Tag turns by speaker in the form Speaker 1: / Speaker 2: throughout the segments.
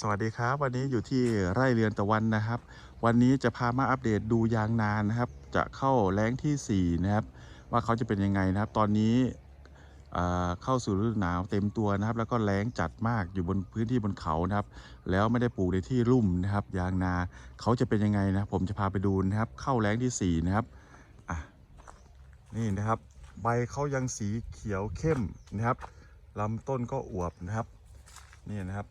Speaker 1: สวัสดีครับ วันนี้อยู่ที่ไร่เรือนตะวันนะครับ วันนี้จะพามาอัปเดตดูยางนานะครับ จะเข้าแล้งทีสี่4นะครับ ว่าเขาจะเป็นยังไงนะครับ ตอนนี้เข้าสู่ฤดูหนาวเต็มตัวนะครับ แล้วก็แล้งจัดมากอยู่บนพื้นที่บนเขานะครับ แล้วไม่ได้ปลูกในที่ลุ่มนะครับ ยางนาเขาจะเป็นยังไงนะผมจะพาไปดูนะครับ เข้าแล้งที่สี่นะครับอะนี่นะครับ ใบเขายังสีเขียวเข้มนะครับลำต้นก็อวบนะครับ นี่นะครับ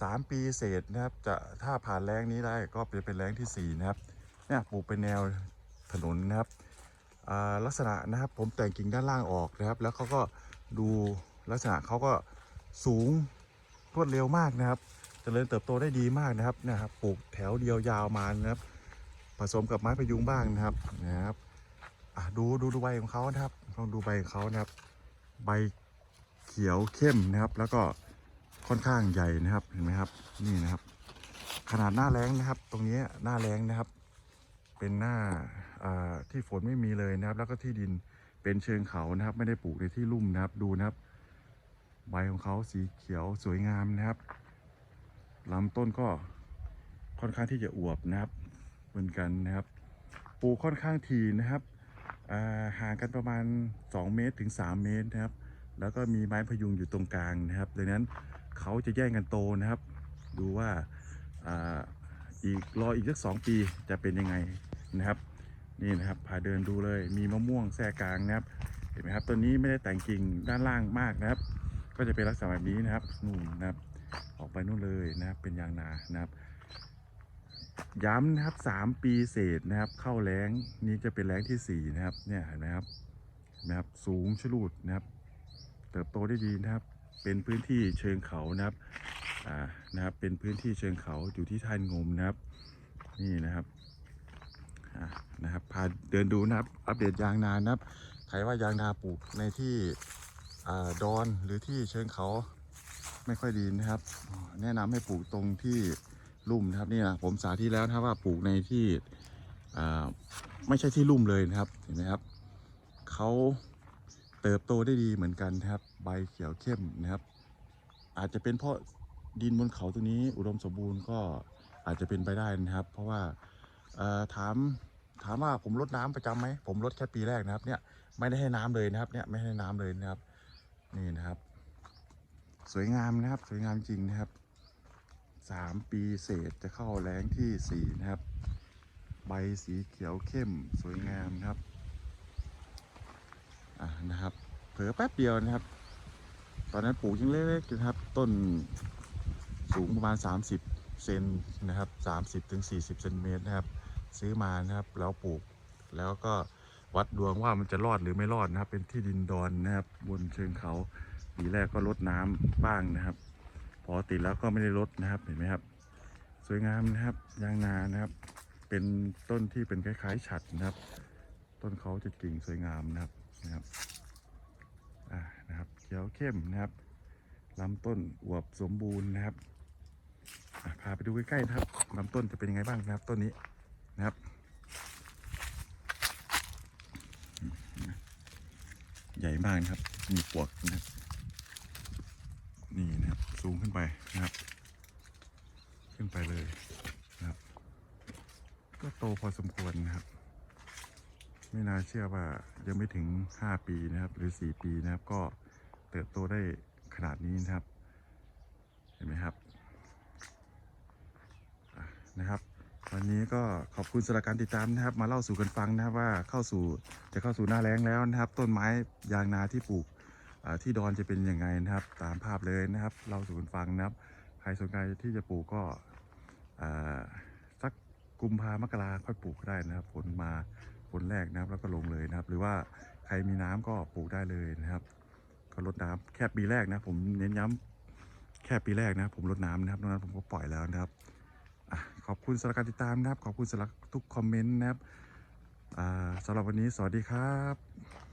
Speaker 1: สามปีเศษนะครับ จะถ้าผ่านแรงนี้ได้ก็จะเป็นแรงที่สี่นะครับเนี่ยปลูกเป็นแนวถนนนะครับลักษณะนะครับผมแต่งกิ่งด้านล่างออกนะครับ แล้วเขาก็ดูลักษณะเขาก็สูงรวดเร็วมากนะครับจเจริญเติบโตได้ดีมากนะครับนะครับปลูกแถวเดียวยาวมานะครับ ผสมกับไม้พยุงบ้างนะครับนะครับดูดูดูใบของเขานะครับลองดูใบของเขานะครับ ใบเขียวเข้มนะครับ แล้วก็ ค่อนข้างใหญ่นะครับเห็นไหมครับ นี่นะครับ ขนาดหน้าแรงนะครับ ตรงนี้หน้าแรงนะครับ เป็นหน้าที่ฝนไม่มีเลยนะครับ แล้วก็ที่ดินเป็นเชิงเขานะครับ ไม่ได้ปลูกในที่ลุ่มนะครับ ดูนะครับ ใบของเขาสีเขียวสวยงามนะครับลำต้นก็ค่อนข้างที่จะอวบนะครับ เหมือนกันนะครับ ปลูกค่อนข้างทีนะครับห่างกันประมาณ 2 เมตรถึง 3 เมตรนะครับ แล้วก็มีไม้พยุงอยู่ตรงกลางนะครับ ดังนั้น เขาจะแย่งกันโตนะครับ ดูว่าอีกรออีกสักสองปีจะเป็นยังไงนะครับนี่นะครับพาเดินดูเลยมีมะม่วงแทรกลางนะครับ เห็นไหมครับตัวนี้ไม่ได้แต่งกิ่งด้านล่างมากนะครับ ก็จะเป็นลักษณะแบบนี้นะครับนู่นนะครับออกไปนู่นเลยนะครับเป็นยางนานะครับ ย้ำนะครับสามปีเศษนะครับ เข้าแรงนี้จะเป็นแรงที่สี่นะครับเนี่ยเห็นไหมครับเห็นไหมครับสูงชะลูดนะครับ เติบโตได้ดีนะครับ เป็นพื้นที่เชิงเขานะครับอ่านะครับ เป็นพื้นที่เชิงเขาอยู่ที่ท่านงมนะครับ นี่นะครับอ่านะครับ พาเดินดูนะครับ อัปเดตยางนานะครับ ใครว่ายางนาปลูกในที่อ่าดอนหรือที่เชิงเขาไม่ค่อยดีนะครับ แนะนำให้ปลูกตรงที่ลุ่มนะครับนี่นะผมสาธิตแล้วนะครับว่าปลูกในที่อ่าไม่ใช่ที่ลุ่มเลยนะครับเห็นไหมครับเขา เติบโตได้ดีเหมือนกันนะครับ ใบเขียวเข้มนะครับ อาจจะเป็นเพราะดินบนเขาตรงนี้อุดมสมบูรณ์ก็อาจจะเป็นไปได้นะครับ เพราะว่าถามถามว่าผมลดน้ำประจำไหมผมลดแค่ปีแรกนะครับ เนี่ยไม่ได้ให้น้ำเลยนะครับ เนี่ยไม่ให้น้ำเลยนะครับ นี่นะครับ สวยงามนะครับ สวยงามจริงนะครับสามปีเศษจะเข้าแรงที่สี่นะครับ ใบสีเขียวเข้ม สวยงามนะครับ อะนะครับ เผลอแป๊บเดียวนะครับ ตอนนั้นปลูกยังเล็กๆนะครับ ต้นสูงประมาณ 30เซนนะครับ 30ถึง40เซนเมตรนะครับ ซื้อมานะครับแล้วปลูกแล้วก็วัดดวงว่ามันจะรอดหรือไม่รอดนะครับ เป็นที่ดินดอนนะครับบนเชิงเขาปีแรกก็ลดน้ำบ้างนะครับ พอติดแล้วก็ไม่ได้ลดนะครับเห็นไหมครับ สวยงามนะครับยางนานะครับ เป็นต้นที่เป็นคล้ายๆฉัดนะครับ ต้นเขาจะกิ่งสวยงามนะครับ นะครับอ่านะครับเขียวเข้มนะครับลำต้นอวบสมบูรณ์นะครับอะพาไปดูใกล้ๆนะครับลำต้นจะเป็นยังไงบ้างนะครับต้นนี้นะครับใหญ่มากนะครับ มีปวกนะครับนี่นะครับ สูงขึ้นไปนะครับ ขึ้นไปเลยนะครับ ก็โตพอสมควรนะครับ ไม่น่าเชื่อว่ายังไม่ถึง 5 ปีนะครับ หรือ 4 ปีนะครับ ก็เติบโตได้ขนาดนี้นะครับ เห็นไหมครับนะครับ วันนี้ก็ขอบคุณสำหรับการติดตามนะครับ มาเล่าสู่กันฟังนะครับว่าเข้าสู่จะเข้าสู่หน้าแล้งแล้วนะครับ ต้นไม้ยางนาที่ปลูกที่ดอนจะเป็นยังไงนะครับ ตามภาพเลยนะครับเล่าสู่กันฟังนะครับ ใครสนใจที่จะปลูกก็สักกุมภามกราค่อยปลูกก็ได้นะครับผลมา คนแรกนะครับแล้วก็ลงเลยนะครับ หรือว่าใครมีน้ำก็ปลูกได้เลยนะครับ ก็ลดน้ำแค่ปีแรกนะ ผมเน้นย้ำแค่ปีแรกนะ ผมลดน้ำนะครับตอนนั้นผมก็ปล่อยแล้วนะครับอขอบคุณสำหรับการติดตามนะครับ ขอบคุณสำหรับทุกคอมเมนต์นะครับสำหรับวันนี้สวัสดีครับ